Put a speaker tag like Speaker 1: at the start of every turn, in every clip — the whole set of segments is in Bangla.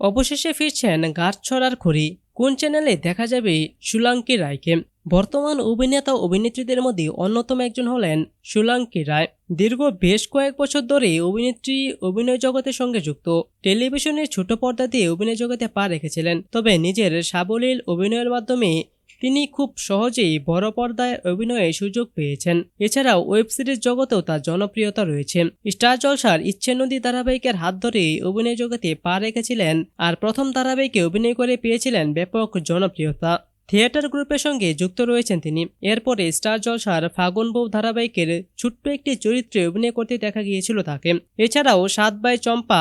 Speaker 1: অবশেষে ফিরছেন গাছ ছড়ার খড়ি। কোন চ্যানেলে দেখা যাবে সুলাঙ্কি রায়কে? বর্তমান অভিনেতা অভিনেত্রীদের মধ্যে অন্যতম একজন হলেন সুলাঙ্কি রায়। দীর্ঘ বেশ কয়েক বছর ধরে অভিনেত্রী অভিনয় জগতের সঙ্গে যুক্ত। টেলিভিশনের ছোট পর্দা দিয়ে অভিনয় জগতে পা রেখেছিলেন। তবে নিজের সাবলীল অভিনয়ের মাধ্যমে তিনি খুব সহজেই বড় পর্দায় অভিনয়ে সুযোগ পেয়েছেন। এছাড়াও ওয়েব সিরিজ জগতেও তার জনপ্রিয়তা রয়েছে। স্টার জলসার ইচ্ছে নদী ধারাবাহিকের হাত ধরে অভিনয় জগতে পা রেখেছিলেন আর প্রথম ধারাবাহিকে অভিনয় করে পেয়েছিলেন ব্যাপক জনপ্রিয়তা। থিয়েটার গ্রুপের সঙ্গে যুক্ত রয়েছেন তিনি। এরপরে স্টার জলসার ফাগুন বউ ধারাবাহিকের ছোট্ট একটি চরিত্রে অভিনয় করতে দেখা গিয়েছিল তাকে। এছাড়াও সাত বাই চম্পা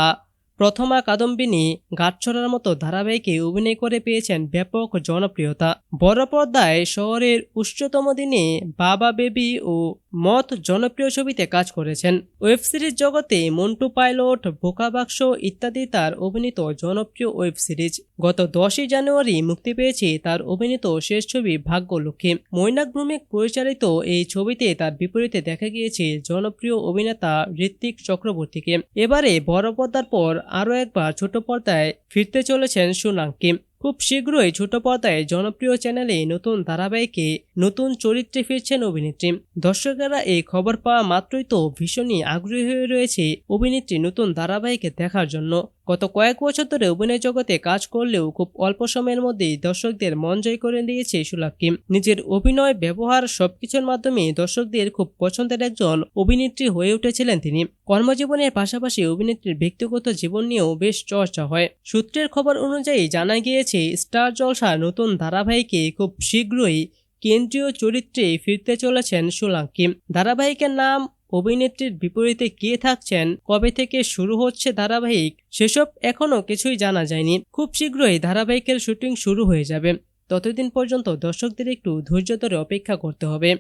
Speaker 1: প্রথমা কাদম্বিনী গাছছড়ার মতো ধারাবাহিকে অভিনয় করে পেয়েছেন ব্যাপক জনপ্রিয়তা। বড় পর্দায় শহরের উচ্চতম দিনে বাবা বেবি ও মত জনপ্রিয় ছবিতে কাজ করেছেন। ওয়েব সিরিজ জগতে মন্টু পাইলট, বোকা বাক্স ইত্যাদি তার অভিনীত জনপ্রিয় ওয়েব সিরিজ। গত দশই জানুয়ারি মুক্তি পেয়েছে তার অভিনীত শেষ ছবি ভাগ্যলক্ষ্মী। মৈনাক ভ্রমিক পরিচালিত এই ছবিতে তার বিপরীতে দেখা গিয়েছে জনপ্রিয় অভিনেতা ঋত্বিক চক্রবর্তীকে। এবারে বড় পর্দার পর আরও একবার ছোট পর্দায় ফিরতে চলেছেন সুনাঙ্কি খুব শীঘ্রই ছোট পর্দায় জনপ্রিয় চ্যানেলে নতুন ধারাবাহিকে নতুন চরিত্রে ফিরছেন অভিনেত্রী। দর্শকেরা এই খবর পাওয়া মাত্রই তো ভীষণই আগ্রহী হয়ে রয়েছে অভিনেত্রী নতুন ধারাবাহিকে দেখার জন্য। গত কয়েক বছর ধরে অভিনয় জগতে কাজ করলেও খুব অল্প সময়ের মধ্যেই দর্শকদের মন জয় করে দিয়েছে সুলাক্কি নিজের অভিনয়, ব্যবহার সবকিছুর মাধ্যমে দর্শকদের খুব পছন্দের একজন অভিনেত্রী হয়ে উঠেছিলেন তিনি। কর্মজীবনের পাশাপাশি অভিনেত্রীর ব্যক্তিগত জীবন নিয়েও বেশ চর্চা হয়। সূত্রের খবর অনুযায়ী জানা গিয়েছে, স্টার জলসা নতুন ধারাবাহিকে খুব শীঘ্রই কেন্দ্রীয় চরিত্রে ফিরতে চলেছেন সোলাঙ্কি। ধারাবাহিকের নাম, অভিনেত্রীর বিপরীতে কে থাকছেন, কবে থেকে শুরু হচ্ছে ধারাবাহিক, সেসব এখনও কিছুই জানা যায়নি। খুব শীঘ্রই ধারাবাহিকের শুটিং শুরু হয়ে যাবে। ততদিন পর্যন্ত দর্শকদের একটু ধৈর্য ধরে অপেক্ষা করতে হবে।